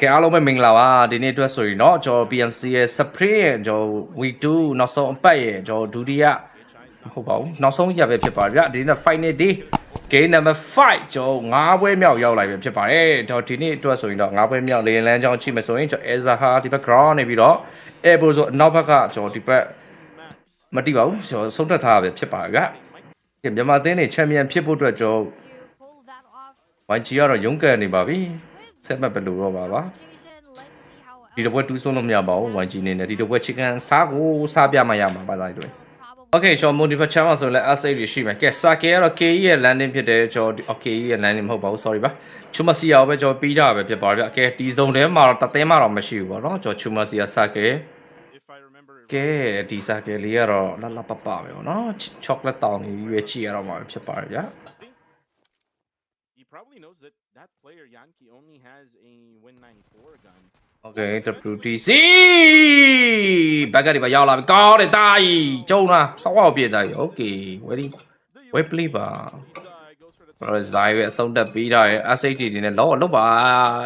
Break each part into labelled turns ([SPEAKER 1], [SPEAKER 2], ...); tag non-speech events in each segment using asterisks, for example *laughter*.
[SPEAKER 1] ကဲအားလုံးပဲမင်္ဂလာပါဒီနေ့အတွက်ဆိုရင်เนาะကျွန်တော် PMC ရဲ့ Spring ရဲ့ကျွန်တော် V2 နောက်ဆုံးအပတ်ရဲ့ကျွန်တော်ဒုတိယမဟုတ်ပါဘူးနောက်ဆုံးရက်ပဲဖြစ်ပါဗျဒီနေ့ final day game number 5ကျွန်တော်၅ပွဲမြောက်ရောက်လာပြီဖြစ်ပါတယ်ကျွန်တော်ဒီနေ့အတွက်ဆိုရင်တော့၅ပွဲမြောက်လေလန်းချောင်းချိမယ်ဆိုရင်ကျွန်တော် Ezaha ဒီဘက် ground နေပြီးတော့ Airbo ဆိုအနောက်ဘက်ကကျွန်တော်ဒီဘက်မတိပါဘူးကျွန်တော်ဆုံးဖြတ်ထားတာပဲဖြစ်ပါဗျကဲမြန်မာသင်းနေချန်ပီယံဖြစ်ဖို့အတွက်ကျွန်တော်
[SPEAKER 2] to pull that off
[SPEAKER 1] YG ကတော့ရုန်းကန်နေပါပြီ
[SPEAKER 2] with
[SPEAKER 1] ဆက်မှတ်ပဲလို့တော့ပါပါ
[SPEAKER 2] rotation. Let's see how
[SPEAKER 1] ဒီတစ်ပွဲတူးဆုံးလို့မရပါဘူး YG နေနဲ့ဒီတစ်ပွဲ chicken စားကိုစားပြမှရမှာပါသားတွေ
[SPEAKER 2] probably
[SPEAKER 1] Okay ကျွန်တော် modifier channel ဆိုလဲ S8 တွေရှိမယ်ကဲ Sake ကတော့ KE ရဲ့ landing ဖြစ်တယ်ကျွန်တော် okay ရဲ့ landing မဟုတ်ပါဘူး sorry ပါ Chumasia ကိုပဲကျွန်တော်ပြီးတာပဲဖြစ်ပါဗျကဲဒီစုံထဲမှာတော့တသင်းမှတော့မရှိဘူးပေါ့နော်ကျွန်တော် Chumasia Sake
[SPEAKER 3] if I remember
[SPEAKER 1] ကဲဒီ Sake လေးကတော့လလပပပဲပေါ့နော် chocolate တောင်းနေရွေးကြည့်ရတော့မှာဖြစ်ပါတယ်ဗျ
[SPEAKER 3] I think he probably knows that that player Yankee only has a Win 94 gun.
[SPEAKER 1] Okay WTC ဘက်ကဒီပါရောက်လာပြီကောင်းတယ်တာကြီးကျုံလားစောက်အောင်ပြတာကြီး Okay very Web play ပါ
[SPEAKER 3] Zai goes for the
[SPEAKER 1] ကျွန်တော်ဇိုင်းရဲ့အဆုံးတက်ပြီးတာရဲ့ S8 တွေနဲ့လောလောက်ပါ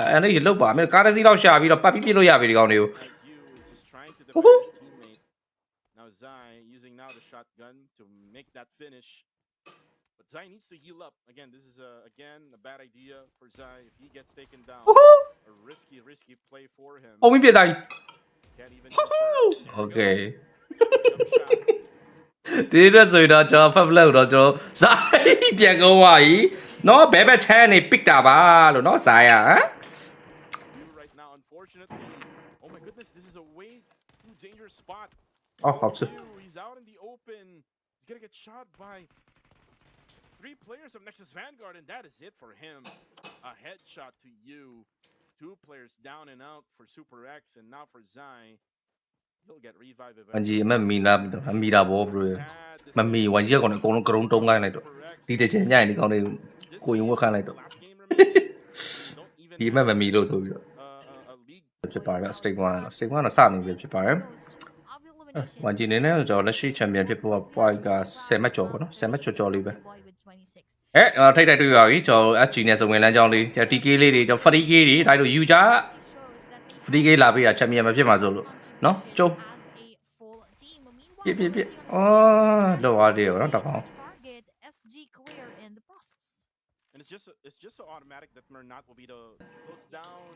[SPEAKER 1] အဲ့ဒီလောက်ပါမင်းကားတစ်စီးလောက်ရှာပြီးတော့ပတ်ပြီးပြစ်လို့ရပြီဒီကောင်တွေကို
[SPEAKER 3] As you is just trying to
[SPEAKER 1] Woohoo.
[SPEAKER 3] defend his teammate. Now Zai using now the shotgun to make that finish. But Zai needs to heal up. Again, this is a, again a bad idea for Zai if he gets taken down. A risky, risky play for him.
[SPEAKER 1] ပုံပြီးပြတာကြီး
[SPEAKER 3] Can't even
[SPEAKER 1] Okay ဒီတော့ဆိုရင်တော့ကျွန်တော်ဖက်ဖလက်တော့ကျွန်တော်ဇိုင်းပြန်ကောင်းသွားပြီနော်ဘဲဘက်ချမ်းနေပစ်တာပါလို့နော်ဇိုင်းอ่ะဟမ်
[SPEAKER 3] do right now, unfortunately. Oh my goodness, this is a way too dangerous spot.
[SPEAKER 1] အော်ဟုတ်စ
[SPEAKER 3] Ew, He's out in the open. He's gonna get shot by three players of Nexus Vanguard, and that is it for him. A headshot to you. Two players down and out for Super X, and now for Zai. He'll get revived
[SPEAKER 1] ဝန်
[SPEAKER 3] eventually.
[SPEAKER 1] ကြီးအမက်မီလာပြီးတော့မီလာဘောဘရို
[SPEAKER 3] Had this
[SPEAKER 1] မမီဝန်ကြီးကကောင်အကုန်လုံးကရုံးတုံးခိုင်းလိုက်တော့
[SPEAKER 3] Super X.
[SPEAKER 1] ဒီတစ်ချိန်ညရင်ဒီကောင်လေးကိုရင်ဝက်ခိုင်းလိုက်တော့
[SPEAKER 3] Last game remaining. Don't even
[SPEAKER 1] ဒီအမက်မမီလို့ဆိုပြီးတော့
[SPEAKER 3] uh, a, a league
[SPEAKER 1] ဖြစ်ပါတယ်စတိတ်1စတိတ်1တော့စနေပြီဖြစ်ပါတယ်
[SPEAKER 2] of eliminations.
[SPEAKER 1] ဝန်ကြီးနေနဲ့ကျွန်တော်လက်ရှိချန်ပီယံဖြစ်ဖို့က point က10မှတ်ကျော်ပေါ့နော်10မှတ်ကျော်ကျော်လေးပဲ
[SPEAKER 2] Boy with 26.
[SPEAKER 1] အဲအော်ထိတ်တိုက်တွေ့ပါပြီကျွန်တော် SG နဲ့ဆိုဝင်လန်းကြောင်းလေးကျွန်တော် TK လေးတွေကျွန်တော် free K တွေဒါတို့ယူကြ
[SPEAKER 2] Shows that the
[SPEAKER 1] free K လာပေးတာချန်ပီယံမဖြစ်မှာဆိုလို့နော်ကျုပ်
[SPEAKER 2] as a full team. Meanwhile,
[SPEAKER 1] ပြပြပြ
[SPEAKER 2] we'll see on
[SPEAKER 1] အော်တော့အားတယ်နော်တကောင်
[SPEAKER 2] target SG clear in the process.
[SPEAKER 3] and it's just it's just so automatic that Mernat will be the close down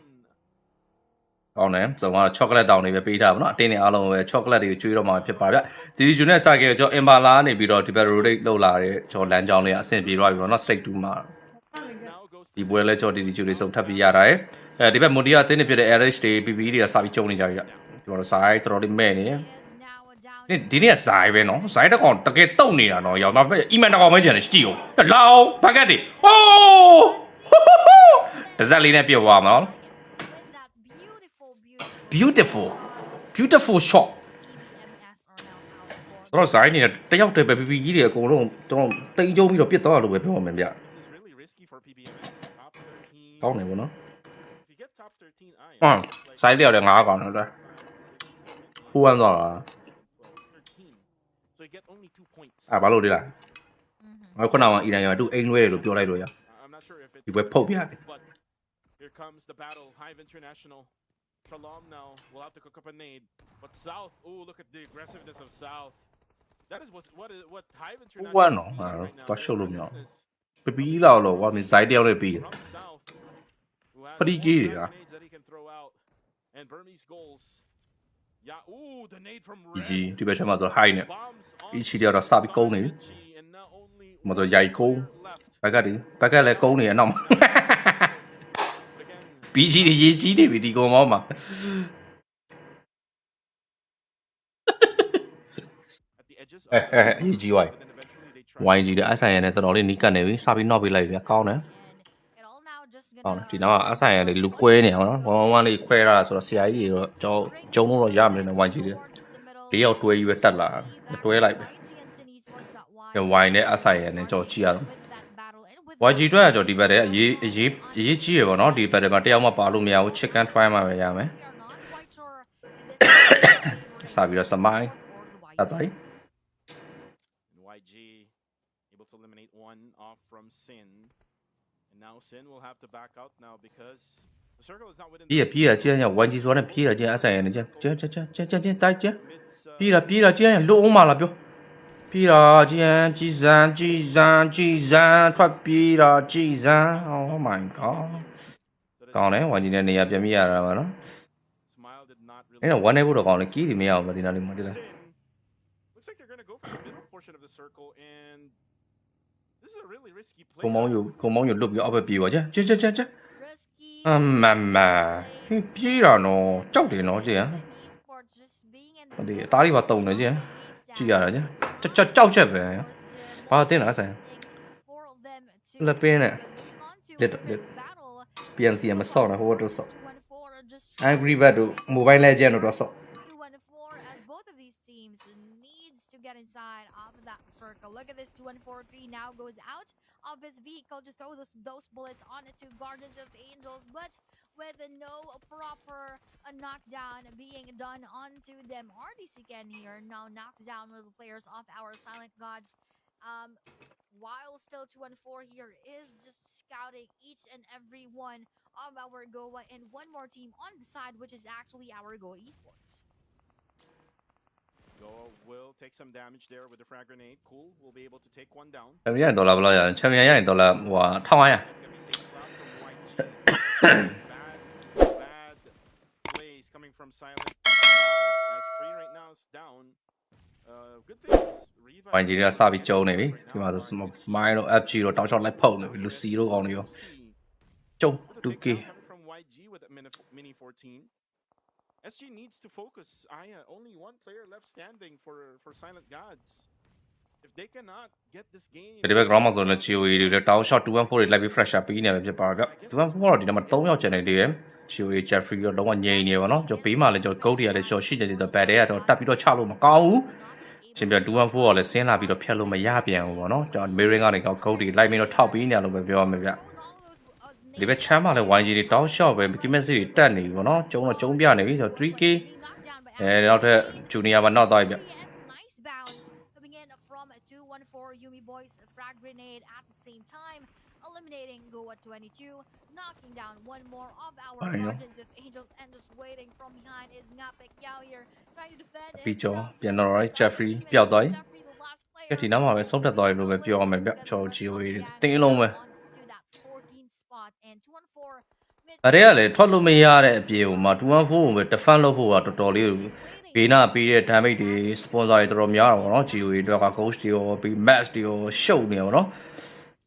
[SPEAKER 1] ကောင်းတယ်ဆိုတော့ chocolate တောင်းနေပဲပေးထားပါတော့အတင်းနေအားလုံးပဲ chocolate တွေကိုကျွေးတော့မှာဖြစ်ပါဗျဒီဒီဂျူနဲ့စကေကျွန်တော် Impala နေပြီးတော့ဒီဘက် rotate လောက်လာတဲ့ကျွန်တော်လမ်းကြောင်းလေးအဆင်ပြေသွားပြီပေါ့နော် straight to မှာ
[SPEAKER 3] now goes
[SPEAKER 1] ဒီပွဲလဲကျွန်တော်ဒီဒီဂျူလေးစုံထပ်ပြီးရတာရယ်အဲဒီဘက် Mondia အသင်းနေဖြစ်တဲ့ RH တွေ PPE တွေကစပြီးကျုံနေကြပြီဗျကျွန်တော်ဆိုင်တော်တော်လေးမဲ့နေ
[SPEAKER 2] Is now down.
[SPEAKER 1] ဒီဒီနေ့ကဇိုင်းပဲနော်ဇိုင်းတစ်ကောင်တကယ်တုတ်နေတာနော်ရောက်တော့အီမန်တစ်ကောင်ပဲကျန်တယ်ကြည့်အောင်လောင်းဘက်ကတ်တွေဟိုးပါဇက်လေးနဲ့ပြတ်သွားမှာနော်
[SPEAKER 2] With that beautiful, beautiful
[SPEAKER 1] beautiful beautiful shot
[SPEAKER 2] EMS are now out for
[SPEAKER 1] တော့ဇိုင်းနေတဲ့တယောက်တည်းပဲ PPE တွေအကုန်လုံးတော့တိန်ကျုံပြီးတော့ပြတ်သွားလို့ပဲပြောမှာဗျ
[SPEAKER 3] This is really risky for PBMS. Top 13.
[SPEAKER 1] ကောင်းတယ်ဗောနော်
[SPEAKER 3] If you get top 13, I
[SPEAKER 1] ဟမ်ဇိုင်းတယောက်တည်းငါးကောင်တော့ဟိုးဝမ်းသွားတာ
[SPEAKER 3] 13. So you get only two points.
[SPEAKER 1] အဲဘာလို့ဒီလား
[SPEAKER 2] Mhm.
[SPEAKER 1] ငါခုနကအီရန်ရောသူအိမ်လွဲတယ်လို့ပြောလိုက်လို့ရ
[SPEAKER 3] Uh, I'm not sure if it's
[SPEAKER 1] ဒီပွဲဖုတ်ပြရတယ်
[SPEAKER 3] but here comes the battle. Hive International. Shalom now will have to cook up a nade. But South, oh look at the aggressiveness of South. That is what what is what Hive International
[SPEAKER 1] Well,
[SPEAKER 3] is
[SPEAKER 1] no,
[SPEAKER 3] needing
[SPEAKER 1] uh,
[SPEAKER 3] right now.
[SPEAKER 1] pas
[SPEAKER 3] the
[SPEAKER 1] solo, no.
[SPEAKER 3] aggressiveness
[SPEAKER 1] PPE လောက်လို့ဟောမင်းဇိုင်းတယောက်နဲ့ပြီး
[SPEAKER 3] from South. who has
[SPEAKER 1] Free
[SPEAKER 3] more
[SPEAKER 1] kill,
[SPEAKER 3] grenades
[SPEAKER 1] yeah.
[SPEAKER 3] that he can throw out. And Burmese goals. Yeah, ooh, the nade from
[SPEAKER 1] ဒီ
[SPEAKER 3] Red.
[SPEAKER 1] ကြီးဒီဘက်ချက်မှာဆို high နဲ့
[SPEAKER 3] Bombs on
[SPEAKER 1] အီချီတယောက်တော့စပြီးကုန်းနေပြီ
[SPEAKER 3] G, and now only
[SPEAKER 1] မတော်ရိုက်ကုန်း
[SPEAKER 3] left.
[SPEAKER 1] ဘက်ကတည်းဘက်ကလည်းကုန်းနေရနောက်မှာ
[SPEAKER 3] Again,
[SPEAKER 1] ဘီကြီးတွေရေးကြီးနေပြီဒီကောင်မောင်းမှာ
[SPEAKER 3] at the edges
[SPEAKER 1] အဲ
[SPEAKER 3] of
[SPEAKER 1] အဲအရေးကြီးဝိုင်း
[SPEAKER 3] but then eventually they try
[SPEAKER 1] ဝိုင်းကြီးတဲ့အဆိုင်ရနဲ့တော်တော်လေးနီးကပ်နေပြီစပြီးနောက်ပေးလိုက်ပြီကောင်းတယ်
[SPEAKER 2] And it all now just
[SPEAKER 1] ကောင်း
[SPEAKER 2] gonna
[SPEAKER 1] တယ်ဒီနောက်ကအဆိုင်ရလေးလူကွဲနေအောင်နော်ဝမ်ဝမ်လေးခွဲရတာဆိုတော့ဆရာကြီးတွေတော့ကျွန်တော်ကျုံလို့တော့ရမယ်နဲ့ဝိုင်းကြီးတွေဒီရောက်တွဲကြီးပဲတက်လာတွဲလိုက်ပဲဝိုင်းနဲ့အဆိုင်ရနဲ့ကျွန်တော်ကြည့်ရတော့ YG တွက်ကကျွန်တော်ဒီဘက်တည်းအရေးအရေးအရေးကြီးရပါတော့ဒီဘက်တည်းမှာတယောက်မှပါလို့မရဘူး chicken try မှာပဲရမယ်စပြီးတော့စမိုင်းတတ်သွားပြီ
[SPEAKER 3] And YG able to eliminate one off from Sin. And now Sin will have to back out now because The circle is not within
[SPEAKER 1] ပြေးရပြေးရကျန်းရဝိုင်းကြီးဆိုတော့ပြေးရကျန်းအဆိုင်ရနေကျန်းကျန်းကျန်းကျန်းကျန်းကျန်းကျန်းတိုက်ကျန်း
[SPEAKER 3] It's, uh,
[SPEAKER 1] ပြေးရပြေးရကျန်းရလွတ်အောင်မလားပြော ပြေးရကျန်းကြည်စံကြည်စံကြည်စံထွက်ပြေးရကြည်စံ Oh my god
[SPEAKER 3] so the
[SPEAKER 1] ကောင်းတယ်ဝိုင်းကြီးနဲ့နေရာပြန်ပြေးရတာပါနော်
[SPEAKER 3] Smile did not really
[SPEAKER 1] အဲ့တော့ဝမ်းနေဖို့တော့ကောင်းတယ်ကီးဒီမရအောင်ပဲဒီနားလေးမှာဒီလား
[SPEAKER 3] Sin. Looks like they're gonna go for the middle portion of the circle, and this is a really risky play.
[SPEAKER 1] ခုံမောင်းယူခုံမောင်းယူလွတ်ပြီးအောက်ပဲပြေးပါကျန်းကျန်းကျန်းကျန်းကျန်း
[SPEAKER 2] risky
[SPEAKER 1] အမမဟင်းပြေးတာနော်ကြောက်တယ်နော်ကျန်း
[SPEAKER 2] esports just being in
[SPEAKER 1] ဟုတ်တယ်အသားလေးပါတုံနေကျန်း ကြည့်ရတာကျန်းကြောက်ကြောက်ချက်ပဲဘာတင်လားဆိုင် လက်ပင်းနဲ့လက်တော့လက် PNC မဆော့နော်ဟိုတော့ဆော့ Angry Bird တို့ Mobile Legend တို့တော့ဆော့
[SPEAKER 2] 214 as both of these teams needs to get inside of that circle. Look at this 2143 now goes out of his vehicle to throw those those bullets onto Guardians of Angels, but with no proper uh, knockdown being done onto them. RDC again here now knocks down one of the players off our Silent Gods. Um, while still 2 and 4 here is just scouting each and every one of our Goa and one more team on the side, which is actually our Goa Esports.
[SPEAKER 3] Goa will take some damage there with the frag grenade. Cool, we'll be able to take *coughs* *coughs* Riva.
[SPEAKER 1] ဝိုင်းကြီးတွေကစပြီးကျုံနေပြီဒီမှာဆို smoke smile တို့ FG တို့တောက်ချောက်လိုက်ဖုတ်နေပြီလူစီတို့ကောင်းနေရော
[SPEAKER 3] See.
[SPEAKER 1] ကျုံ
[SPEAKER 3] With a
[SPEAKER 1] 2k
[SPEAKER 3] takedown coming from YG with a mini, mini 14. SG needs to focus. Aya, only one player left standing for for Silent Gods. If they cannot get this game,
[SPEAKER 1] ဒီဘက် ground မှာဆိုလည်း GOE တွေလည်းတောက်ချောက်214တွေလိုက်ပြီး fresh up ပြီးနေပဲဖြစ်ပါတော့214တော့ဒီနေ့မှာ3ယောက်ကျန်နေသေးတယ် GOE Jeffrey တော့လုံးဝငြိမ်နေပါတော့ကျွန်တော်ဘေးမှာလည်းကျွန်တော် goat တွေလည်းကျွန်တော်ရှိနေသေးတယ် bad တွေကတော့တက်ပြီးတော့ချလို့မကောင်းဘူးရှင်ပြ214ကလည်းဆင်းလာပြီးတော့ဖြတ်လို့မရပြန်ဘူးပေါ့နော်ကျွန်တော် mirroring ကနေကော goat တွေလိုက်ပြီးတော့ထောက်ပြီးနေရလို့ပဲပြောရမယ်ဗျဒီဘက်ချမ်းမှာလည်း YG တွေတောင်းလျှော့ပဲကီမက်စီတွေတက်နေပြီဗောနော်ကျုံတော့ကျုံပြနေပြီဆိုတော့ 3K အဲနောက်ထပ် Junior မှာနောက်သွားပြီဗျ
[SPEAKER 2] Boys frag grenade at the same time, eliminating Goa 22, knocking down one more of our
[SPEAKER 1] Ay, no.
[SPEAKER 2] Guardians of Angels, and just waiting from behind is Ngapek Yao here, trying to defend
[SPEAKER 1] ပြီး
[SPEAKER 2] himself
[SPEAKER 1] ကျော်
[SPEAKER 2] to
[SPEAKER 1] ပြန်တော့ right Jeffrey
[SPEAKER 2] teammate
[SPEAKER 1] ပျောက်သွားပြီ
[SPEAKER 2] Jeffrey, the last
[SPEAKER 1] ကဲ
[SPEAKER 2] player
[SPEAKER 1] ဒီနောက်မှာပဲဆုံးတက်သွားပြီလို့ပဲပြောရမယ်ဗျကျွန်တော် GOA တွေတင်းလုံးပဲ
[SPEAKER 2] onto that 14th spot, and 214 mid-
[SPEAKER 1] အဲတွေကလည်းထွက်လို့မရတဲ့အပြေဟိုမှာ214ကိုပဲ defend လုပ်ဖို့ကတော်တော်လေး ဘေးနာပေးတဲ့ damage တွေ sponsor တွေတော်တော်များတာပေါ့နော် GOA တွေက coach တွေရောပြီး match တွေရောရှုပ်နေပါတော့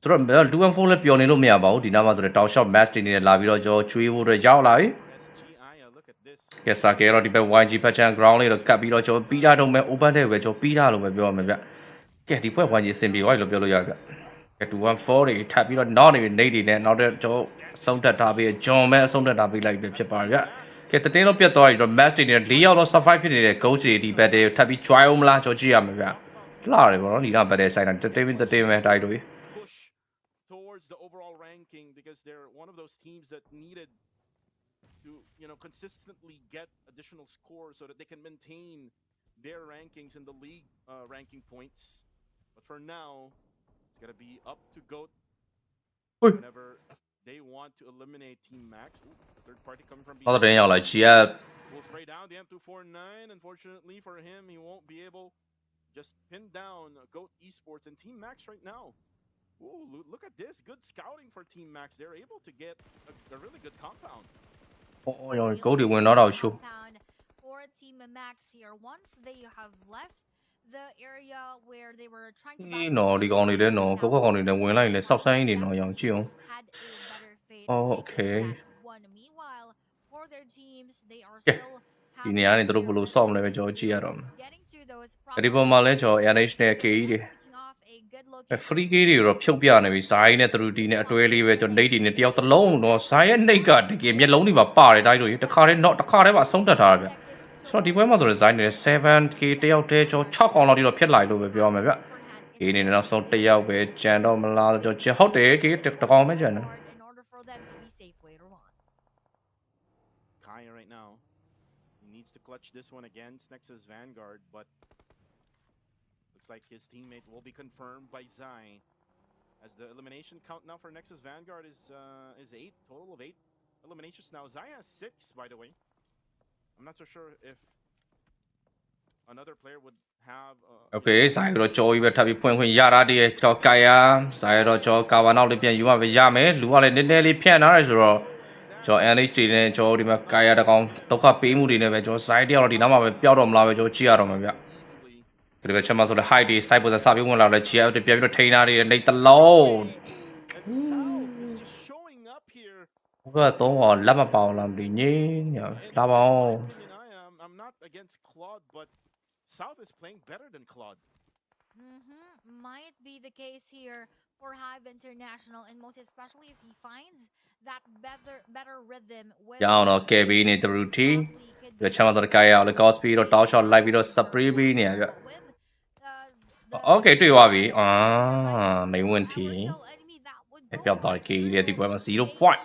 [SPEAKER 1] ဆိုတော့214လည်းပျော်နေလို့မရပါဘူးဒီနောက်မှာဆိုတော့တောက် shot match တွေနေနဲ့လာပြီးတော့ကျွန်တော်ကျွေးဖို့အတွက်ရောက်လာပြီ
[SPEAKER 3] SG Aya, look at this.
[SPEAKER 1] ကဲစာကဲတော့ဒီဘက် YG ဖက်ချန် ground လေးတော့ကတ်ပြီးတော့ကျွန်တော်ပြီးတာတော့မဲ့ open တဲ့ပဲကျွန်တော်ပြီးတာလို့ပဲပြောရမှာဗျကဲဒီဘက် YG အဆင်ပြေသွားပြီလို့ပြောလို့ရတယ်ဗျကဲ214တွေထပ်ပြီးတော့နောက်နေပြီနေတွေနဲ့နောက်တဲ့ကျွန်တော်ဆုံးတက်ထားပြီးဂျွန်မဲအဆုံးတက်ထားပြီးလိုက်ပဲဖြစ်ပါဗျ ကဲတတင်းတော့ပြတ်သွားပြီတော့ match တွေနဲ့၄ရောက်တော့ survive ဖြစ်နေတဲ့ coach တွေဒီဘက်တွေထပ်ပြီး join အောင်မလားကျွန်တော်ကြည့်ရမှာဗျလှတယ်ပေါ့နော်ဒီနောက်ဘက်တွေဆိုင်တာတတင်းတတင်းပဲတိုက်လို့
[SPEAKER 3] push towards the overall ranking because they're one of those teams that needed to you know consistently get additional scores so that they can maintain their rankings in the league uh, ranking points but for now it's going to be up to goat
[SPEAKER 1] Ui.
[SPEAKER 3] whenever they want to eliminate team max Ooh, third party coming from
[SPEAKER 1] နောက်
[SPEAKER 3] behind.
[SPEAKER 1] တဲ့တင်းရောက်လာ GF
[SPEAKER 3] will spray down the M249. Unfortunately for him, he won't be able just pin down Goat Esports and Team Max right now. Ooh, lo- look at this. Good scouting for Team Max. They're able to get a, a really good compound.
[SPEAKER 1] ဟောရော goal တွေဝင်တော့တော့ show
[SPEAKER 2] compound for Team Max here. Once they have left the area where they were trying to
[SPEAKER 1] အေးနော်ဒီကောင်တွေလည်းနော်ကောက်ကောက်ကောင်တွေလည်းဝင်လိုက်ရင်လည်းစောက်ဆိုင်နေနော်ရောင်ကြည့်အောင်
[SPEAKER 2] had a better fate
[SPEAKER 1] Oh,
[SPEAKER 2] taking
[SPEAKER 1] okay.
[SPEAKER 2] that one. Meanwhile, for their teams, they are
[SPEAKER 1] Yeah.
[SPEAKER 2] still
[SPEAKER 1] ဒီနေရာနေတို့ဘယ်လိုဆော့မလဲပဲကျွန်တော်ကြည့်ရတော့မယ်
[SPEAKER 2] getting to those
[SPEAKER 1] ဒီပေါ်မှာလဲကျွန်တော် NH နဲ့ KE တွေ
[SPEAKER 2] picking off a good
[SPEAKER 1] အဲ
[SPEAKER 2] location.
[SPEAKER 1] free key တွေတော့ဖြုတ်ပြနေပြီဇိုင်းနဲ့သူတို့ဒီနဲ့အတွဲလေးပဲကျွန်တော် date တွေနဲ့တယောက်တစ်လုံးတော့ဇိုင်းရဲ့နှိတ်ကတကယ်မျက်လုံးတွေပါပါတယ်တိုက်လို့တခါတည်း not တခါတည်းပါအဆုံးတက်ထားတာဗျ ဆိုတော့ဒီပွဲမှာဆိုတော့ဇိုင်းနဲ့ 7k တယောက်တည်းကျွန်တော်6កောင်လောက်တိတော့ဖြစ်လာလို့ပဲပြောရမှာဗျ K နေနဲ့နောက်ဆုံးတယောက်ပဲကြံတော့မလားကျွန်တော်ဟုတ်တယ် K တကောင်ပဲကြံတယ်
[SPEAKER 2] in order for them to be safe later on.
[SPEAKER 3] Kaya right now. He needs to clutch this one against Nexus Vanguard, but looks like his teammate will be confirmed by Zai. As the elimination count now for Nexus Vanguard is uh, is eight, total of eight eliminations now. Zaya has six, by the way. I'm not so sure if another player would have uh,
[SPEAKER 1] Okay ဆိုင်တော့ကြော်ကြီးပဲထပ်ပြီးဖွင့်ခွင့်ရတာတည်းကျွန်တော်ကာယာဆိုင်တော့ကျွန်တော်ကာဗာနောက်လေးပြန်ယူမှပဲရမယ်လူကလည်းနည်းနည်းလေးဖြန့်ထားတယ်ဆိုတော့ကျွန်တော် NH တွေနဲ့ကျွန်တော်ဒီမှာကာယာတကောင်ဒုက္ခပေးမှုတွေနဲ့ပဲကျွန်တော်ဆိုင်တယောက်တော့ဒီနောက်မှာပဲပျောက်တော့မလားပဲကျွန်တော်ကြည့်ရတော့မှာဗျဒီလိုပဲချက်မှာဆိုလဲ height တွေ size ပုံစံစပြီးဝင်လာလဲ GF တွေပြန်ပြီးတော့ထိန်းထားတယ်နေတလုံး Cũng là
[SPEAKER 3] tổ
[SPEAKER 1] họ lắm mà bảo
[SPEAKER 3] làm gì nhỉ? Lắm bảo. I'm not South is playing better than Claude.
[SPEAKER 2] Mm-hmm. Might be the case here for Hive International, and most especially if he finds that better better rhythm.
[SPEAKER 1] Down or KB in the routine. The channel that guy out the Cosby or Tosh or Live or Supreme in Okay, do you have Ah, my one team. If you're lucky, they're the point.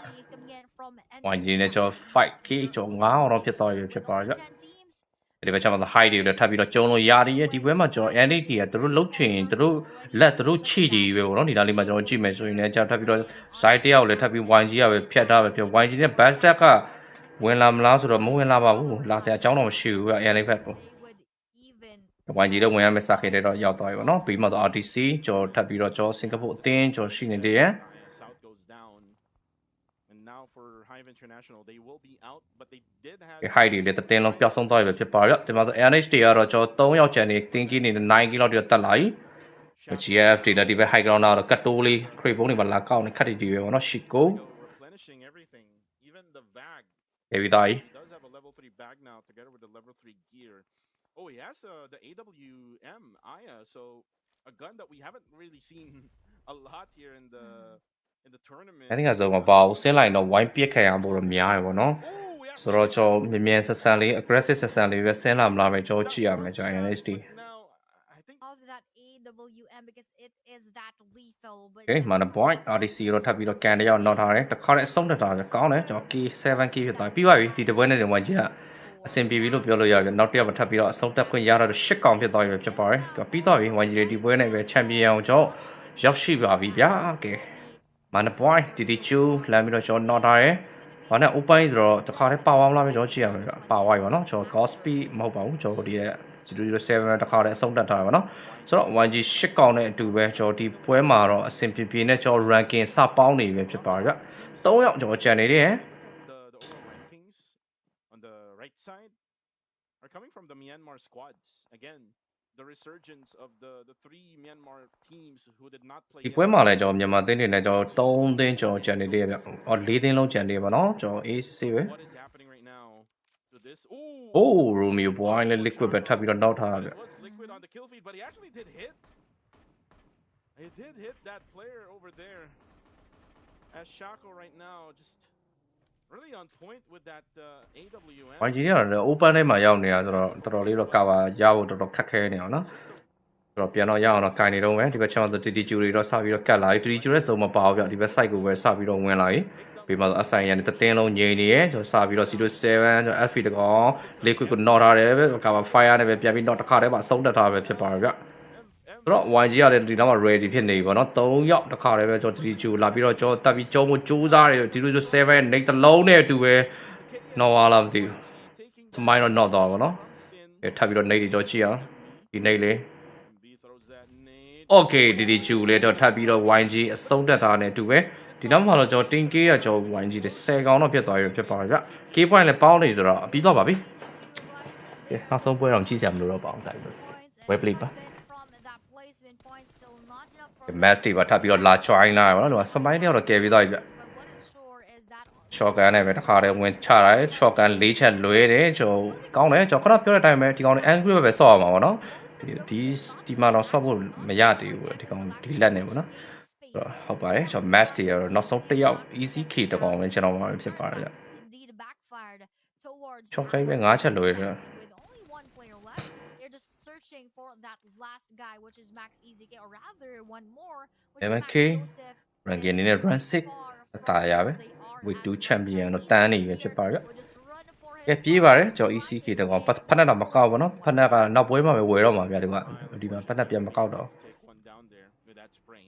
[SPEAKER 1] ဝိုင်းကြီးနဲ့ကျွန်တော် fight K ကျွန်တော်9အောင်တော့ဖြစ်သွားပြီဖြစ်ပါကြဒီဘက်ချက်မှာ high တွေလည်းထပ်ပြီးတော့ကျုံလို့ရတယ်ရဲ့ဒီပွဲမှာကျွန်တော် NDT ကသူတို့လုတ်ချင်သူတို့လက်သူတို့ချီတွေပဲပေါ့နော်ဒီနားလေးမှာကျွန်တော်ကြည့်မယ်ဆိုရင်လည်းကျွန်တော်ထပ်ပြီးတော့ side တယောက်လည်းထပ်ပြီး YG ကပဲဖြတ်ထားပဲဖြစ် YG နဲ့ best stack ကဝင်လာမလားဆိုတော့မဝင်လာပါဘူးလာစရာအကြောင်းတော့မရှိဘူးက NLF ကို YG တော့ဝင်ရမယ့်စာခေတ်တွေတော့ရောက်သွားပြီပေါ့နော်ပြီးမှတော့ RTC ကျွန်တော်ထပ်ပြီးတော့ကျွန်တော်စင်ကာပူအသင်းကျွန်တော်ရှိနေတယ်ရဲ့
[SPEAKER 3] South goes down. And now for Hive International, they will be out, but they did have.
[SPEAKER 1] ဒီ height တွေလည်းတတင်းလုံးပျောက်ဆုံးသွားပြီပဲဖြစ်ပါရောဒီမှာဆို NH တွေကတော့ကျွန်တော်3ယောက်ကျန်နေတင်းကင်းနေ9ကီလိုတွေတက်လာပြီ GF တွေလည်းဒီဘက် high ground တော့ကတ်တိုးလေး crate ပုံးတွေမှာလာကောက်နေခတ်တီတွေပဲပေါ့နော် Shiko
[SPEAKER 3] replenishing everything, even the bag.
[SPEAKER 1] ပေးပြီးသားကြီး
[SPEAKER 3] He does have a level 3 bag now, together with the level 3 gear. Oh, he has uh, the AWM Aya, so a gun that we haven't really seen a lot here in the in the tournament.
[SPEAKER 1] အဲ့ဒီကဆိုမပါဘူးဆင်းလိုက်တော့ wine ပြက်ခံရဖို့တော့များတယ်ပေါ့နော်
[SPEAKER 3] Oh, we have
[SPEAKER 1] ဆိုတော့ကျွန်တော်မြင်မြန်ဆက်ဆန်လေး aggressive ဆက်ဆန်လေးပဲဆင်းလာမလားပဲကျွန်တော်ကြည့်ရမယ်ကျွန်တော် NHD
[SPEAKER 3] now. I think
[SPEAKER 2] of that AWM because it is that lethal. But
[SPEAKER 1] Okay မာန point RDC တော့ထပ်ပြီးတော့ကန်တယောက်နောက်ထားတယ်တခါတည်းအဆုံးတက်တာပဲကောင်းတယ်ကျွန်တော် K7K ဖြစ်သွားပြီပြီးပါပြီဒီတပွဲနဲ့တင်ဝင်ကြီးကအဆင်ပြေပြီလို့ပြောလို့ရတယ်နောက်တစ်ယောက်မထပ်ပြီးတော့အဆုံးတက်ခွင့်ရတော့ရှစ်ကောင်ဖြစ်သွားပြီဖြစ်ပါတယ်ပြီးသွားပြီဝင်ကြီးဒီပွဲနဲ့ပဲချန်ပီယံအောင်ကျွန်တော်ရောက်ရှိပါပြီဗျာ Okay မာန point တီတီချူလမ်းပြီးတော့ကျွန်တော်နောက်ထားတယ်ဘာနဲ့ open ဆိုတော့တခါတည်းပါသွားမလားပဲကျွန်တော်ကြည့်ရမယ်ဗျပါသွားပြီပါနော်ကျွန်တော် cost speed မဟုတ်ပါဘူးကျွန်တော်ဒီရဲ့007တခါတည်းအဆုံးတက်ထားတယ်ပါနော်ဆိုတော့ 1G 8កောင်နဲ့အတူပဲကျွန်တော်ဒီပွဲမှာတော့အဆင်ပြေပြေနဲ့ကျွန်တော် ranking စပေါင်းနေပြီဖြစ်ပါဗျ3ယောက်ကျွန်တော်ကြံနေတယ်
[SPEAKER 3] the, the overall rankings on the right side are coming from the Myanmar squads. Again, the resurgence of the, the three Myanmar teams who did not play.
[SPEAKER 1] ဒီပွဲမှာလည်းကျွန်တော်မြန်မာသင်းတွေနဲ့ကျွန်တော်3သင်းကျွန်တော်ကြံနေတယ်ဗျအော်4သင်းလုံးကြံနေပါနော်ကျွန်တော် AC ပဲ
[SPEAKER 3] What is happening right now to this? Oh,
[SPEAKER 1] အိုး Romeo Boy နဲ့ Liquid ပဲထပ်ပြီးတော့နောက်ထားတာဗျ
[SPEAKER 3] it was liquid on the kill feed, but he actually did hit. He did hit that player over there. As Shako right now just really on point with that uh, AWM.
[SPEAKER 1] YG ကတော့ open ထဲမှာရောက်နေတာဆိုတော့တော်တော်လေးတော့ cover ရဖို့တော်တော်ခက်ခဲနေအောင်နော်ဆိုတော့ပြန်တော့ရအောင်တော့ကင်နေတော့ပဲဒီဘက်ချမ်းတော့တီတီကျူတွေတော့စပြီးတော့ကတ်လာပြီတီတီကျူရဲ့စုံမပါဘူးဗျဒီဘက် site ကိုပဲစပြီးတော့ဝင်လာပြီပြီးမှအဆိုင်ရန်တတင်းလုံးငြိမ်နေရဲ့ကျွန်တော်စပြီးတော့07ကျွန်တော် FV တကောင် liquid ကို knock ထားတယ်ပဲ cover fire နဲ့ပဲပြန်ပြီး knock တစ်ခါတည်းမှာအဆုံးတက်ထားပဲဖြစ်ပါဗျ
[SPEAKER 3] M- M-
[SPEAKER 1] ဆိုတော့ YG ကလည်းဒီနောက်မှာ ready ဖြစ်နေပြီပေါ့နော်3ယောက်တစ်ခါတည်းပဲကျွန်တော်တီတီကျူလာပြီးတော့ကျွန်တော်တက်ပြီးကျုံးဖို့ကြိုးစားတယ်07နေတလုံးနဲ့အတူပဲနော်ဝါလာမသိဘူး
[SPEAKER 3] taking
[SPEAKER 1] စမိုင်းတော့ knock သွားပါတော့
[SPEAKER 3] sin.
[SPEAKER 1] အဲထပ်ပြီးတော့နေတွေကြောကြည့်အောင်ဒီနေလေး
[SPEAKER 3] B throws that nade.
[SPEAKER 1] Okay ဒီဒီချူလေးတော့ထပ်ပြီးတော့ YG အဆုံးတက်တာနဲ့အတူပဲဒီနောက်မှာတော့ကျွန်တော်တင်ကေးရကျွန်တော် YG တဲ့10ကောင်တော့ဖြစ်သွားပြီဖြစ်ပါဗျ K point လည်းပေါင်းနေဆိုတော့ပြီးတော့ပါပြီကဲနောက်ဆုံးပွဲတော့ကြည့်စရာမလိုတော့ပါဘူးဒါပေမဲ့ Web play ပါဒီ match တွေပါထပ်ပြီးတော့လာ join လာပါတော့စမိုင်းတယောက်တော့ကယ်ပြီးသွားပြီဗျ shotgun နဲ့ပဲတစ်ခါတည်းဝင်ချတာရယ် shotgun ၄ချက်လွဲတယ်ကျွန်တော်ကောင်းတယ်ကျွန်တော်ခဏပြောတဲ့အတိုင်းပဲဒီကောင်လေး angry ပဲပဲဆော့ရမှာပေါ့နော်ဒီဒီဒီမှာတော့ဆော့ဖို့မရသေးဘူးဒီကောင်ဒီလက်နဲ့ပေါ့နော်အဲ့တော့ဟုတ်ပါတယ်ကျွန်တော် match တွေကတော့နောက်ဆုံးတစ်ယောက် easy k တကောင်ပဲကျွန်တော်မှာဖြစ်ပါတယ်ဗျ
[SPEAKER 2] Indeed backfired towards
[SPEAKER 1] Chọn cái bé ngã chân lùi rồi.
[SPEAKER 2] with only one player left. They're just searching for that last guy, which is Max EZK, or rather one more, which is Max
[SPEAKER 1] MK,
[SPEAKER 2] Joseph.
[SPEAKER 1] ranking အနေနဲ့ run 6အတားရပဲ with 2 champion တော့တန်းနေပဲဖြစ်ပါတယ်ဗျ
[SPEAKER 2] Will just run for
[SPEAKER 1] ကဲ
[SPEAKER 2] his
[SPEAKER 1] ပြေးပါတယ်ကျွန်တော် ECK တကောင်ဖက်နက်တော့မကောက်ဘူးနော်ဖက်နက်ကနောက်ပွဲမှာပဲဝယ်တော့မှာဗျဒီကဒီမှာဖက်နက်ပြန်မကောက်တော့
[SPEAKER 3] Take one down there with that spray.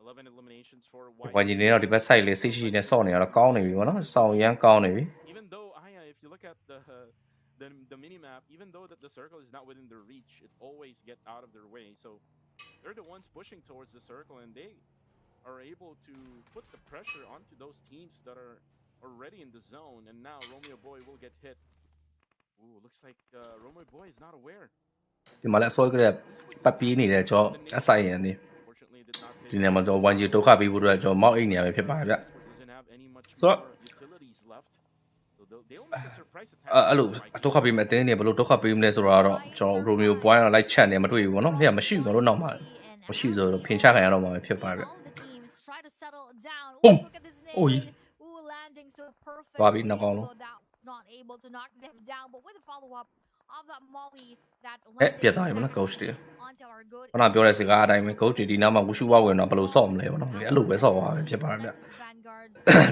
[SPEAKER 3] A 11 eliminations for
[SPEAKER 1] ဝိုင်းဂျီနေတော့ဒီဘက် site လေးစိတ်ရှိရှိနဲ့စော့နေရတော့ကောင်းနေပြီဗောနော်စောင့်ရမ်းကောင်းနေပြီ
[SPEAKER 3] even though that the circle is not within their reach, it always get out of their way. So they're the ones pushing towards the circle, and they are able to put the pressure onto those teams that are already in the zone. And now Romeo Boy will get hit. Ooh, looks like uh, Romeo Boy is not aware.
[SPEAKER 1] thì mà lại one န်တော်ဝိုင်းဂျီဒုက္ခပေးဖို့အတွက်ကျွန်တော်မောက်အိတ်နေရပဲဖြစ်ပါတယ်ဗျ
[SPEAKER 3] Esports doesn't have any much
[SPEAKER 1] So-
[SPEAKER 3] more utilities left. So they'll, they'll make a surprise attack.
[SPEAKER 1] အဲ့အဲ့လို
[SPEAKER 3] on YG.
[SPEAKER 1] ဒုက္ခပေးမဲ့အတင်းနေဘလို့ဒုက္ခပေးမလဲဆိုတော့ကျွန်တော်ရိုမီယိုပွိုင်းတော့လိုက်ချက်နေမတွေ့ဘူးဗောနော်ဖေကမရှိဘူးတော့နောက်မှာမရှိဆိုတော့ဖင်ချခံရတော့မှာပဲဖြစ်ပါတယ်ဗျ
[SPEAKER 2] All the teams try to settle down.
[SPEAKER 1] Boom.
[SPEAKER 2] Ooh, look at this
[SPEAKER 1] Oi.
[SPEAKER 2] nade. Ooh, landing so perfect.
[SPEAKER 1] Bobby, knock on.
[SPEAKER 2] Although that was not able to knock them down, but with the follow-up of that molly that
[SPEAKER 1] အဲ
[SPEAKER 2] landed
[SPEAKER 1] ပြတ်သွားပြီဗောနော် coach တွေ
[SPEAKER 2] onto our good
[SPEAKER 1] ခုနပြောတဲ့စကားအတိုင်းပဲ coach တွေဒီနားမှာဝူရှူဝဝင်တော့ဘယ်လိုဆော့မလဲဗောနော်အဲ့လိုပဲဆော့သွားပဲဖြစ်ပါတယ်ဗျ
[SPEAKER 2] Nexus Vanguards.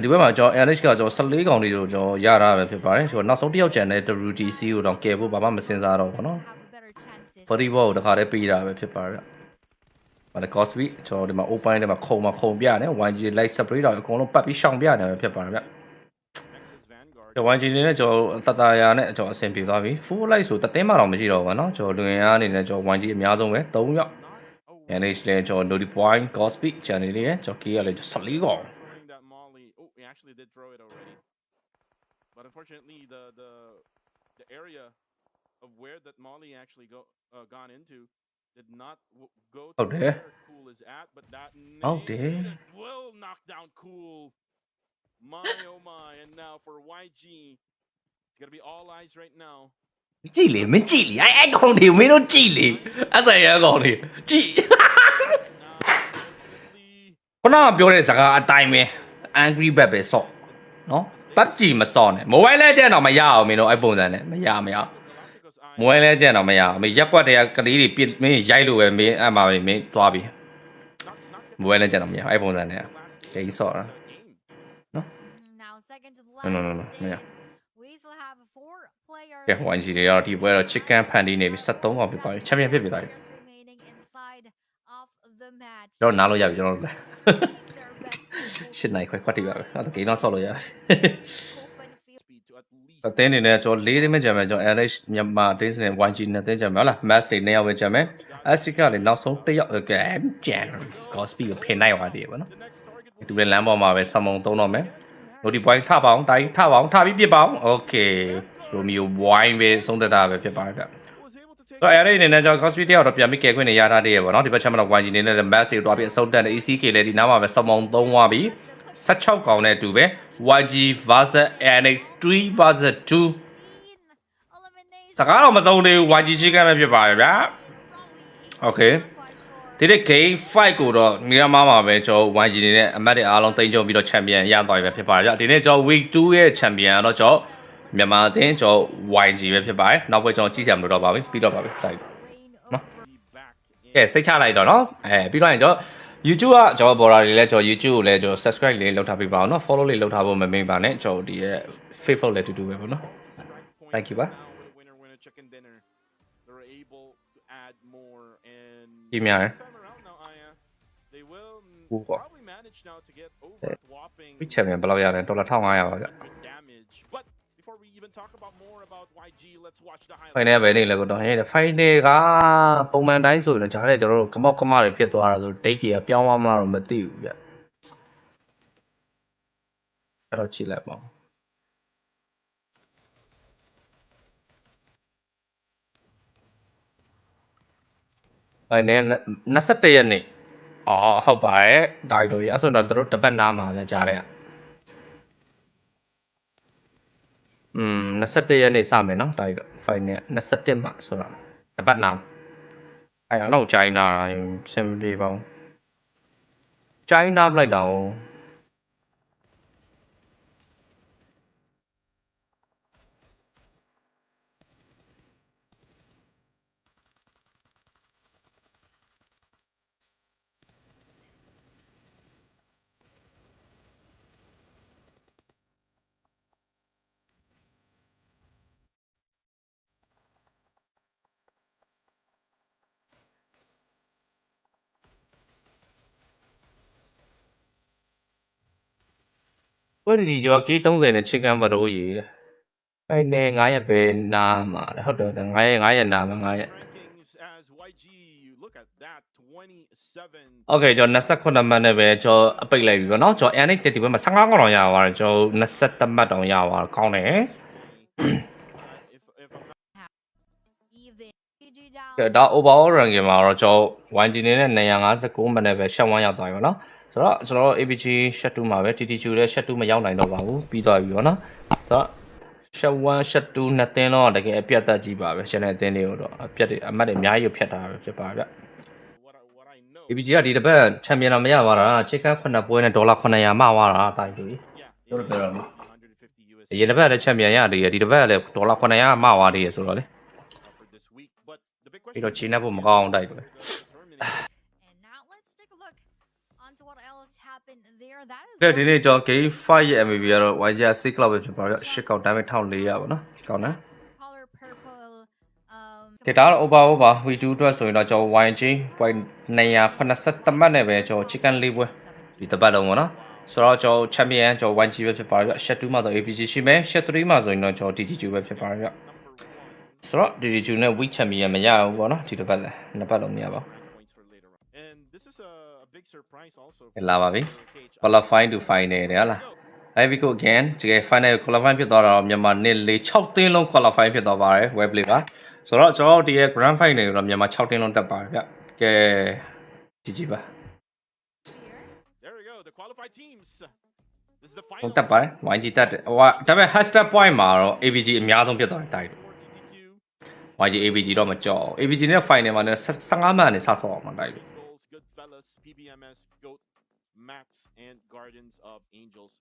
[SPEAKER 1] ဒီဘက်မှာကျွန်တော် NH ကကျွန်တော်14កောင်တွေကိုကျွန်တော်ရတာပဲဖြစ်ပါတယ်ကျွန်တော်နောက်ဆုံးတစ်ယောက်ကျန်တဲ့ WTC ကိုတော့ကယ်ဖို့ဘာမှမစင်စားတော့ဘူးဗောနော်
[SPEAKER 2] have a better chances.
[SPEAKER 1] 40 ball ကိုတခါတည်းပေးတာပဲဖြစ်ပါတယ်ဗျ။ဘာလဲ Cosby ကျွန်တော်ဒီမှာ open ထဲမှာခုံမှာခုံပြတယ် 1G light spray တော့အကုန်လုံးပတ်ပြီးရှောင်ပြနေပဲဖြစ်ပါတယ်ဗျ။
[SPEAKER 3] Nexus Vanguard.
[SPEAKER 1] ကျွန်တော် 1G နေနဲ့ကျွန်တော်တတရာနဲ့ကျွန်တော်အဆင်ပြေသွားပြီ။ full light ဆိုတတင်းမှတော့မရှိတော့ဘူးဗောနော်။ကျွန်တော်လူရင်အားအနေနဲ့ကျွန်တော် 1G အများဆုံးပဲ3ယောက်
[SPEAKER 3] Not oh,
[SPEAKER 1] NH လဲကျွန်တော် Nody Point Cosby channel လေးရယ်ကျွန်တော် K ရလဲ14កောင်
[SPEAKER 3] did throw it already. But unfortunately, the the the area of where that molly actually go uh, gone into did not w- go to
[SPEAKER 1] Oh, dear.
[SPEAKER 3] where Cool is at, but that
[SPEAKER 1] Oh,
[SPEAKER 3] nade
[SPEAKER 1] dear.
[SPEAKER 3] will knock down Cool. My oh my! And now for YG, it's gonna be all eyes right now.
[SPEAKER 1] ကြည့်လေမကြည့်လေအဲ့အဲ့ကောင်တွေမင်းတို့ကြည့်လေအဆိုင်ရကောင်တွေကြည့်
[SPEAKER 3] Now, unfortunately,
[SPEAKER 1] ခုနကပြောတဲ့စကားအတိုင်းပဲ angry bird ပဲဆော့နော် PUBG မဆော့နဲ့ mobile legend တော့မရအောင်မင်းတို့အဲ့ပုံစံနဲ့မရမရ
[SPEAKER 3] Galacticos eye.
[SPEAKER 1] mobile legend တော့မရအောင်မင်းရက်ကွက်တွေကကလေးတွေပြစ်မင်းရိုက်လို့ပဲမင်းအဲ့မှာပဲမင်းသွားပြီ
[SPEAKER 3] Not, not
[SPEAKER 1] mobile legend တော့မရအောင်အဲ့ပုံစံနဲ့
[SPEAKER 3] last
[SPEAKER 1] ဂိမ်းဆော့တာ
[SPEAKER 3] game.
[SPEAKER 2] Mhm, Now second to the last
[SPEAKER 1] No, no, no, no,
[SPEAKER 2] stand.
[SPEAKER 1] yeah.
[SPEAKER 2] We still have four players.
[SPEAKER 1] ကဲ 1G တွေတော့ဒီပွဲတော့ chicken ဖန်တီးနေပြီ73កောင်ဖြစ်သွားပြီ champion ဖြစ်ပြီသွားပြီ
[SPEAKER 2] Players remaining inside of the match.
[SPEAKER 1] ကျွန်တော်နားလို့ရပြီကျွန်တော်တို့လည်း
[SPEAKER 2] Their best to
[SPEAKER 1] ရှစ်နိုင်ခွဲခွတ်တိပါပဲအဲ့ဒါဂိမ်းတော့ဆော့လို့ရပြီ
[SPEAKER 3] Speed
[SPEAKER 2] open field.
[SPEAKER 3] to at least
[SPEAKER 1] အသင်းအနေနဲ့ကျွန်တော်၄သိန်းပဲကြံမယ်ကျွန်တော် NH မြန်မာအသင်းစနေ YG နဲ့သိန်းကြံမယ်ဟုတ်လား match တွေနှစ်ယောက်ပဲကြံမယ် ASIC ကလည်းနောက်ဆုံးတစ်ယောက်ကဲကြံ Cosby ကိုဖင်နိုင်သွားတယ်ပေါ့နော်
[SPEAKER 3] the next target will
[SPEAKER 1] ဒီလိုလမ်းပေါ်မှာပဲဆမုံသုံးတော့မယ် Noti point ထပါအောင်တိုင်းထပါအောင်ထပြီးပြစ်ပါအောင် Okay Romeo wine ပဲဆုံးသက်တာပဲဖြစ်ပါတယ် ဗျ
[SPEAKER 3] was able to take
[SPEAKER 1] တော့အဲ့ဒီအနေနဲ့ကျွန်တော် Cosby တယောက်တော့ပြန်ပြီးကယ်ခွင့်နေရထားသေးရပေါ့နော်ဒီဘက်ချက်မှာတော့ YG နေနဲ့ match တွေတော့ပြီးအဆုံးတက်တယ် ECK လည်းဒီနားမှာပဲဆမုံသုံးသွားပြီ16កောင်နဲ့အတူပဲ YG vs NH 3 vs 2
[SPEAKER 2] elimination.
[SPEAKER 1] စကားတော့မစုံသေးဘူး YG ချိကပဲဖြစ်ပါရဲ့ဗျာ Okay. ဒီနေ့ game 5ကိုတော့မိရမားမှာပဲကျွန်တော် YG နေနဲ့အမတ်တွေအားလုံးတင်ကြုံပြီးတော့ champion ရသွားပြီပဲဖြစ်ပါတယ်ဗျဒီနေ့ကျွန်တော် week 2ရဲ့ champion ကတော့ကျွန်တော် မြန်မာအသင်းကျွန်တော် YG ပဲဖြစ်ပါတယ်နောက်ပွဲကျွန်တော်ကြည့်စရာမလိုတော့ပါဘူးပြီးတော့ပါပြီတိုက်
[SPEAKER 2] No.
[SPEAKER 3] be back in
[SPEAKER 1] ကဲစိတ်ချလိုက်တော့နော်အဲပြီးတော့ရင်ကျွန်တော် YouTube ကကျွန်တော် border တွေလည်းကျွန်တော် YouTube ကိုလည်းကျွန်တော် subscribe လေးလုပ်ထားပေးပါအောင်နော် follow လေးလုပ်ထားဖို့မမေ့ပါနဲ့ကျွန်တော်ဒီရဲ့ Facebook လည်းတူတူပဲပေါ့နော်
[SPEAKER 3] strike point
[SPEAKER 1] Thank you, bye.
[SPEAKER 3] now with a winner winner chicken dinner they're able to add more and
[SPEAKER 1] Give me a-
[SPEAKER 3] this time around now Aya they will mm,
[SPEAKER 1] Ooh, what?
[SPEAKER 3] probably manage now to get over a whopping
[SPEAKER 1] ပြီး champion ဘယ်လောက်ရတယ်ဒေါ်လာ1500ပါဗျ
[SPEAKER 3] good damage but before we even talk about more about YG let's watch the
[SPEAKER 1] ဖိုင်
[SPEAKER 3] highlights
[SPEAKER 1] နယ်ပဲနေလဲကတော့ဟဲ့ဖိုင်နယ်ကပုံမှန်တိုင်းဆိုရင်တော့ဂျားတဲ့ကျွန်တော်တို့ကမောက်ကမတွေဖြစ်သွားတာဆိုဒိတ်ကြီးကပြောင်းသွားမလားတော့မသိဘူးဗျအဲ့တော့ကြည့်လိုက်ပါဦးဖိုင်နယ်21ရက်နေ့အော်ဟုတ်ပါရဲ့ဒါရီတို့ရအဲ့ဆိုတော့တို့တပတ်နာမှာပဲကြားလိုက် 21ရက်နေ့စမယ်နော်ဒါရီတို့ဖိုင်နယ်21မှာဆိုတော့တပတ်နာအဲ့တော့ချိုင်းနာစင်ပြေပါဦးချိုင်းနာလိုက်တာ哦 ဝက်လီရော K30 နဲ့ chicken ဘရိုးရေအဲ့နဲ့900ပဲနားမှာဟုတ်တယ်900 900နားမှာ900 Okay ကျွန်တော်28မှတ်နဲ့ပဲကျွန်တော်အပိတ်လိုက်ပြီပေါ့နော်ကျွန်တော် Anic တက်ဒီဘက်မှာ15ကောင်တော့ရပါတယ်ကျွန်တော်23မှတ်တော့ရပါတယ်ကောင်းတယ်ဒါ overall ranking မှာတော့ကျွန်တော် 1G နဲ့959မှတ်နဲ့ပဲရှက်ဝမ်းရောက်သွားပြီပေါ့နော် ဆိုတော့ကျွန်တော်တို့ APG Shat 2မှာပဲ TTQ လည်း Shat 2မရောက်နိုင်တော့ပါဘူးပြီးသွားပြီပေါ့နော်ဆိုတော့ Shat 1 Shat 2နှစ်သင်းတော့တကယ်အပြတ်သက်ကြီးပါပဲရှင်းတဲ့အသင်းတွေကိုတော့အပြတ်တွေအမှတ်တွေအများကြီးကိုဖြတ်ထားတာပဲဖြစ်ပါဗျ
[SPEAKER 3] what I, what I know.
[SPEAKER 1] APG ကဒီတစ်ပတ်ချန်ပီယံတော့မရပါတာချစ်ကန်း9ပွဲနဲ့ဒေါ်လာ900မှသွားတာတာကြီး
[SPEAKER 3] Yeah.
[SPEAKER 1] You're
[SPEAKER 3] it
[SPEAKER 1] a better
[SPEAKER 3] is
[SPEAKER 1] one.
[SPEAKER 3] 150 US
[SPEAKER 1] ရေတစ်ပတ်လည်းချန်ပီယံရသေးတယ်ဒီတစ်ပတ်လည်းဒေါ်လာ900မှသွားသေးတယ်ဆိုတော့လေ
[SPEAKER 3] for this week. But the big
[SPEAKER 1] ပြီး
[SPEAKER 3] question
[SPEAKER 1] တော့ချိန်နှက်ဖို့မကောင်းအောင်တိုက်တယ်
[SPEAKER 3] determining
[SPEAKER 2] And now let's take a look onto what else happened there. That is
[SPEAKER 1] ကဲဒီနေ့
[SPEAKER 2] what
[SPEAKER 1] ကျွန်တော်
[SPEAKER 2] is
[SPEAKER 1] Game 5ရဲ့ MVP ကတော့ YGR 6 club ပဲဖြစ်ပါတော့10កောက် damage 1400ပေါ့နော်ကောင်းတယ်
[SPEAKER 2] color purple. Um,
[SPEAKER 1] ကဲဒါတော့ over over we do အတွက်ဆိုရင်တော့ကျွန်တော် YG point 280မှတ်နဲ့ပဲကျွန်တော် chicken လေးပွဲဒီတစ်ပတ်လုံးပေါ့နော်ဆိုတော့ကျွန်တော် champion ကျွန်တော် YG ပဲဖြစ်ပါတော့ရှက်2မှာတော့ APG ရှိမယ်ရှက်3မှာဆိုရင်တော့ကျွန်တော် TTG ပဲဖြစ်ပါတော့
[SPEAKER 3] number one.
[SPEAKER 1] ဆိုတော့ TTG နဲ့ week champion မရဘူးပေါ့နော်ဒီတစ်ပတ်လည်းနှစ်ပတ်လုံးမရပါဘူး
[SPEAKER 3] points for later on. And this is a, a big surprise also.
[SPEAKER 1] ကဲ လာပါပြီ
[SPEAKER 3] for KHI.
[SPEAKER 1] qualify to final တဲ့ဟာလား I we go again ဒီက final qualify ဖြစ်သွားတာတော့မြန်မာနှစ်လေး6တင်းလုံး qualify ဖြစ်သွားပါတယ် web play ပါဆိုတော့ကျွန်တော်တို့ဒီရဲ့ grand final ကိုတော့မြန်မာ6တင်းလုံးတက်ပါတယ်ဗျကဲကြည့်ကြည့်ပါ
[SPEAKER 2] here.
[SPEAKER 3] There we go. The qualified teams. This is the
[SPEAKER 1] ဟု
[SPEAKER 3] final
[SPEAKER 1] တ်တက်ပါတယ် YG တက်တယ်ဟိုကဒါပေမဲ့ hashtag point မှာတော့ AVG အများဆုံးဖြစ်သွားတယ်တိုက်တယ်
[SPEAKER 3] for TTQ.
[SPEAKER 1] YG AVG တော့မကြောက်ဘူး AVG နဲ့ final မှာလည်း15မှတ်နဲ့စဆော့အောင်မှာတိုက်တယ်
[SPEAKER 3] These goals, Goodfellas, PBMS, Goat, Max, and Guardians of Angels.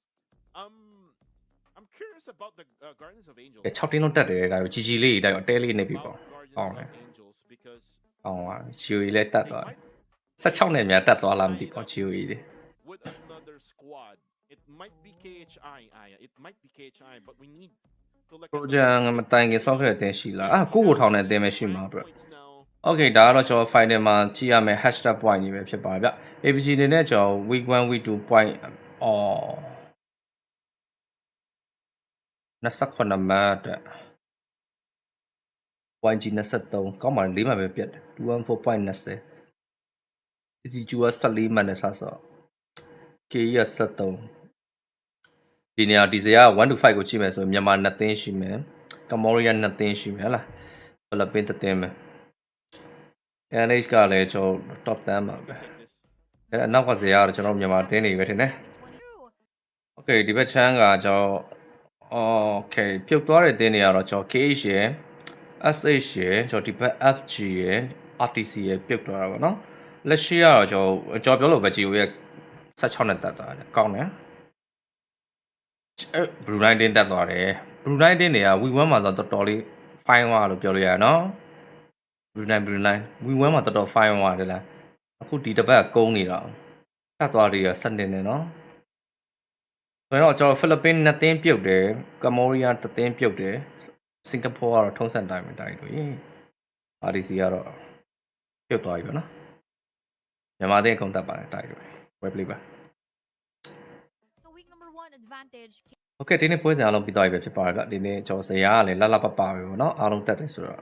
[SPEAKER 3] Um, I'm curious about the uh, Guardians of Angels.
[SPEAKER 1] ကဲ6တင်းလုံးတက်တယ်ဒါကိုကြီးကြီးလေးတိုက်တော့အတဲလေးနေပြီပေါ့
[SPEAKER 3] About Guardians
[SPEAKER 1] Oh,
[SPEAKER 3] of
[SPEAKER 1] man.
[SPEAKER 3] Angels because
[SPEAKER 1] အောင်ပါ GOE လည်းတက်
[SPEAKER 3] they
[SPEAKER 1] သွားတယ်
[SPEAKER 3] might
[SPEAKER 1] 16နဲ့များတက်သွားလားမသိဘူး GOE တွေ
[SPEAKER 3] with another squad. It might be KHI, Aya. It might be KHI, but we need to look
[SPEAKER 1] ပရိုဂျက်ငါမတိုင်ခင်ဆော့ခဲ့တဲ့အတင်းရှိလားအာကိုကိုထောင်တဲ့အတင်းပဲရှိမှာ bro
[SPEAKER 3] points now.
[SPEAKER 1] Okay ဒါကတော့ကျွန်တော် final မှာကြည့်ရမယ် hashtag point ကြီးပဲဖြစ်ပါဗျ APG နေနဲ့ကျွန်တော် week 1 week 2 point အော်29မှတ်တဲ့ YG 23ကောင်းပါလေ၄မှတ်ပဲပြတ်တယ်214.20 TTG က14မှတ်နဲ့စဆော့ KE က73ဒီနေရာဒီဇယ်က1 to 5ကိုကြည့်မယ်ဆိုရင်မြန်မာ2သင်းရှိမယ်ကမောရီးယား2သင်းရှိမယ်ဟလားဖိလစ်ပင်းတစ်သင်းပဲ NH ကလည်းကျွန်တော် top 10ပါပဲ
[SPEAKER 3] Take this.
[SPEAKER 1] အဲအနောက်ကဇယ်ကတော့ကျွန်တော်မြန်မာအသင်းတွေပဲထင်တယ်
[SPEAKER 2] 22.
[SPEAKER 1] Okay ဒီဘက်ချမ်းကကျွန်တော် Okay ပြုတ်သွားတဲ့သင်းတွေကတော့ကျွန်တော် KH ရယ် SH ရယ်ကျွန်တော်ဒီဘက် FG ရယ် RTC ရယ်ပြုတ်သွားတာပေါ့နော်လက်ရှိကတော့ကျွန်တော်ကျွန်တော်ပြောလို့ပဲ GO ရဲ့16နဲ့တက်သွားတယ်ကောင်းတယ်အဲ Brunei တင်းတက်သွားတယ် Brunei တင်းတွေက We1 မှာတော့တော်တော်လေး fine သွားလို့ပြောလို့ရတယ်နော် Brunei Brunei ဝီဝမ်းမှာတော်တော် fine သွားတယ်လားအခုဒီတစ်ပတ်ကုန်းနေတာဆက်သွားတွေကစနေနေနော်ဆိုတော့ကျွန်တော်ဖိလစ်ပင်းနှစ်သင်းပြုတ်တယ်ကမ္ဘောဒီးယားတစ်သင်းပြုတ်တယ်စင်ကာပူကတော့ထုံးစံတိုင်းပဲတိုင်းလို့။ RDC ကတော့ပြုတ်သွားပြီပေါ့နော်။မြန်မာသင်းအကုန်တက်ပါတယ်တိုင်းလို့။ web play ပါ။ Okay ဒီနေ့ပွဲစဉ်အားလုံးပြီးသွားပြီပဲဖြစ်ပါတယ်ဗျ။ဒီနေ့ကျော်စရာကလည်းလလပပပဲပေါ့နော်။အားလုံးတက်တယ်ဆိုတော့